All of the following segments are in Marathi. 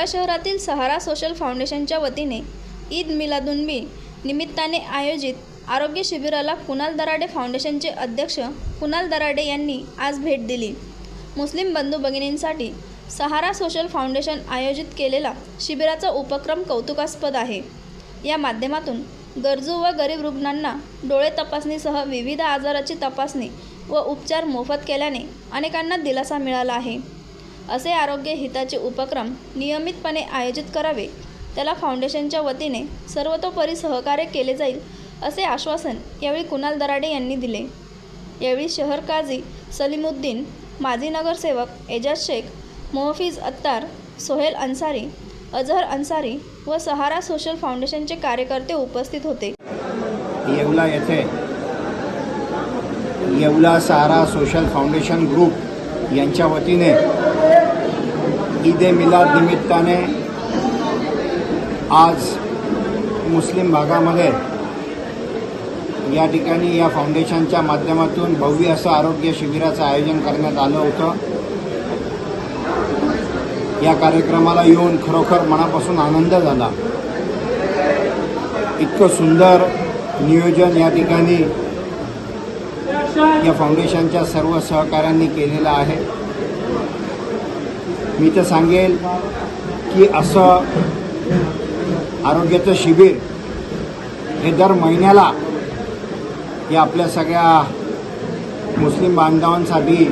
येवला शहरातील सहारा सोशल फाउंडेशनच्या वतीने ईद मिलादुन्नबी निमित्ताने आयोजित आरोग्य शिबिराला कुणाल दराडे फाउंडेशनचे अध्यक्ष कुणाल दराडे यांनी आज भेट दिली. मुस्लिम बंधू भगिनींसाठी सहारा सोशल फाउंडेशन आयोजित केलेला शिबिराचा उपक्रम कौतुकास्पद आहे. या माध्यमातून गरजू व गरीब रुग्णांना डोळे तपासणीसह विविध आजाराची तपासणी व उपचार मोफत केल्याने अनेकांना दिलासा मिळाला आहे. असे आरोग्य हिताचे उपक्रम नियमितपणे आयोजित करावे. त्याला फाउंडेशनच्या वतीने सर्वतोपरी सहकार्य केले जाईल असे आश्वासन यावेळी कुणाल दराडे यांनी दिले. यावेळी शहर काझी सलीमुद्दीन माजी नगरसेवक एजाज शेख मोहफिज अत्तार सोहेल अन्सारी अझहर अन्सारी व सहारा सोशल फाउंडेशनचे कार्यकर्ते उपस्थित होते. येवला येथे Yeola Sahara social foundation group यांच्या वतीने ईद ए मिलाद निमित्ताने आज मुस्लिम भागामध्ये या ठिकाणी या फाउंडेशनच्या माध्यमातून भव्य असं आरोग्य शिबिराचं आयोजन करण्यात आलं होतं. या कार्यक्रमाला येऊन खरोखर मनापासून आनंद झाला. इतकं सुंदर नियोजन या ठिकाणी या फाउंडेशनच्या सर्व सहकाऱ्यांनी केलेलं आहे. मी तर सांगेल की असं आरोग्याचं शिबिर हे दर महिन्याला या आपल्या सगळ्या मुस्लिम बांधवांसाठी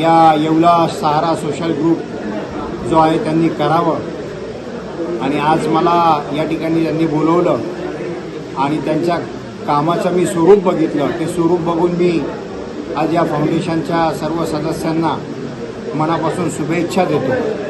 या येवला सहारा सोशल ग्रुप जो आहे त्यांनी करावं. आणि आज मला या ठिकाणी त्यांनी बोलवलं आणि त्यांच्या कामाचं मी स्वरूप बघितलं. ते स्वरूप बघून मी आज या फाउंडेशनच्या सर्व सदस्यांना मनापासून शुभेच्छा देतो.